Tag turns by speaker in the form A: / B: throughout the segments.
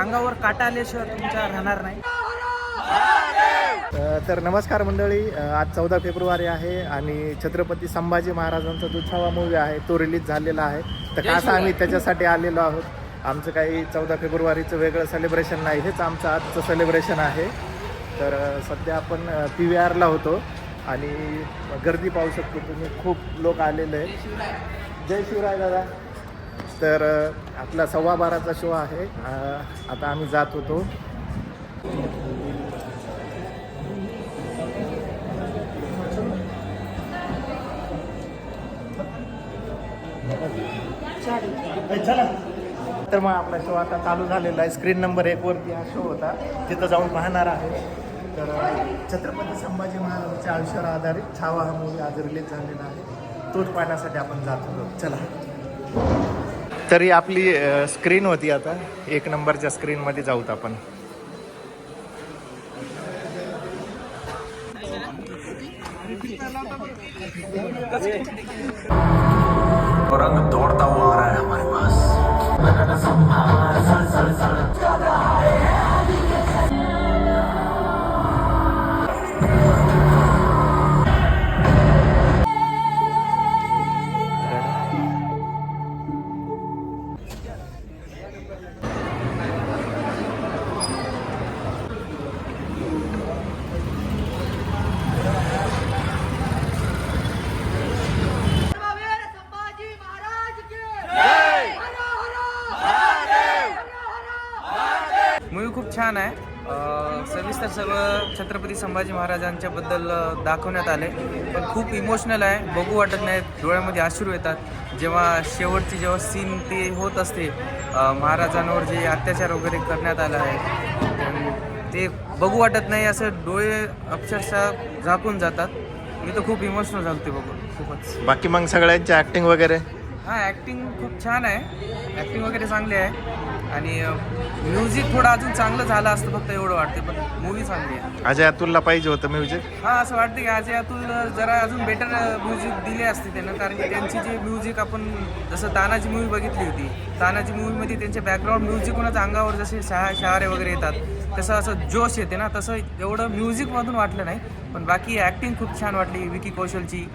A: अंगावर काटा आल्याशिवाय तुमच्या राहणार नाही.
B: तर नमस्कार मंडळी. आज चौदा फेब्रुवारी आहे आणि छत्रपती संभाजी महाराजांचा जो छावा मूवी आहे तो रिलीज झालेला आहे. तर खास आम्ही त्याच्यासाठी आलेलो आहोत. आमचं काही चौदा फेब्रुवारीचं वेगळं सेलिब्रेशन नाही. हेच आमचं आजचं सेलिब्रेशन आहे. तर सध्या आपण पी व्ही आरला होतो आणि गर्दी पाहू शकतो. तुम्ही खूप लोक आलेले आहेत. जय शिवराय दादा. तर आपला सव्वा बाराचा शो आहे. आता आम्ही जात होतो. तर मग आपला शो आता चालू झालेला आहे. स्क्रीन नंबर एकवरती हा शो होता. तिथं जाऊन पाहणार आहे. तर छत्रपती संभाजी महाराजांच्या आयुष्यावर आधारित छावा हा मूवी आज रिलीज झालेला आहे. तोच पाहण्यासाठी आपण जात होतो. चला. तरी आपली स्क्रीन होती आता. एक नंबरच्या स्क्रीनमध्ये जाऊत आपण.
A: मूवी खूप छान आहे. सविस्तर सगळं छत्रपती संभाजी महाराजांच्या बद्दल दाखवण्यात आले. पण खूप इमोशनल आहे. बघू वाटत नाही डोळ्यामध्ये अश्रू येतात. जेव्हा शेवटची जेव्हा सीन ते होत असते महाराजांवर जे अत्याचार वगैरे करण्यात आला आहे आणि ते बघू वाटत नाही असं डोळे अक्षरशः झाकून जातात. मी तर खूप इमोशनल झालो ते बघून. खूपच.
B: बाकी मग सगळ्यांची ॲक्टिंग वगैरे?
A: हां ॲक्टिंग खूप छान आहे. ॲक्टिंग वगैरे चांगली आहे. आणि म्युझिक थोडं अजून चांगलं झालं असतं फक्त एवढं वाटते पण मूवी चांगली आहे.
B: अजय अतुलला पाहिजे होतं म्युझिक?
A: हां असं वाटतं की अजय अतुल जरा अजून बेटर म्युझिक दिले असते त्यांना. कारण की त्यांची जे म्युझिक आपण जसं तानाजी मूवी बघितली होती तानाजी मूवीमध्ये त्यांचे बॅकग्राऊंड म्युझिक कोणाच्या अंगावर जसे शहा शहारे वगैरे येतात तसं असं जोश येते ना तसं एवढं म्युझिकमधून वाटलं नाही. पण बाकी ॲक्टिंग खूप छान वाटली विकी कौशलची.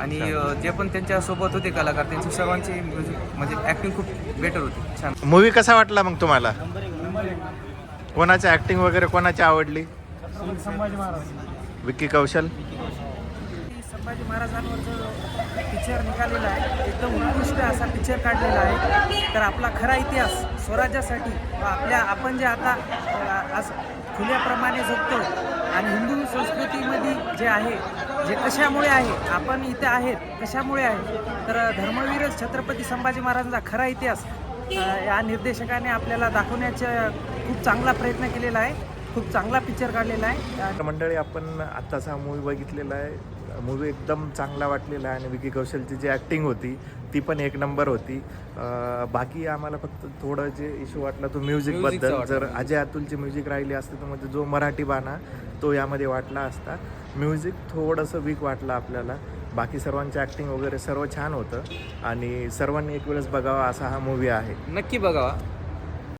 A: आणि जे पण त्यांच्यासोबत होते कलाकार. त्यांची सर्वांची म्युझिक म्हणजे ॲक्टिंग खूप बेटर होती. छान.
B: मूवी कसा वाटला मग तुम्हाला? कोणाची ॲक्टिंग वगैरे कोणाची आवडली?
A: संभाजी महाराज
B: विक्की कौशल?
A: संभाजी पिक्चर निघालेला आहे. एकदम उत्कृष्ट असा पिक्चर काढलेला आहे. तर आपला खरा इतिहास स्वराज्यासाठी आपल्या आपण जे आता आज खुल्याप्रमाणे जगतो. आणि हिंदू संस्कृतीमध्ये जे आहे जे कशामुळे आहे आपण इथे आहेत कशामुळे आहे तर धर्मवीर छत्रपती संभाजी महाराजांचा खरा इतिहास या निर्देशकाने आपल्याला दाखवण्याचा खूप चांगला प्रयत्न केलेला आहे खूप चांगला पिक्चर काढलेला आहे.
B: मंडळी आपण आत्ताचा मूवी बघितलेला आहे. मूवी एकदम चांगला वाटलेला आहे आणि विकी कौशलची जी ॲक्टिंग होती ती पण एक नंबर होती. बाकी आम्हाला फक्त थोडं जे इश्यू वाटला तो म्युझिकबद्दल जर अजय अतुलची म्युझिक राहिली असते तर म्हणजे जो मराठी बाणा तो यामध्ये वाटला असता. म्युझिक थोडंसं वीक वाटलं आपल्याला. बाकी सर्वांची ॲक्टिंग वगैरे सर्व छान होतं. आणि सर्वांनी एक वेळेस बघावा असा हा मूवी आहे.
C: नक्की बघावा.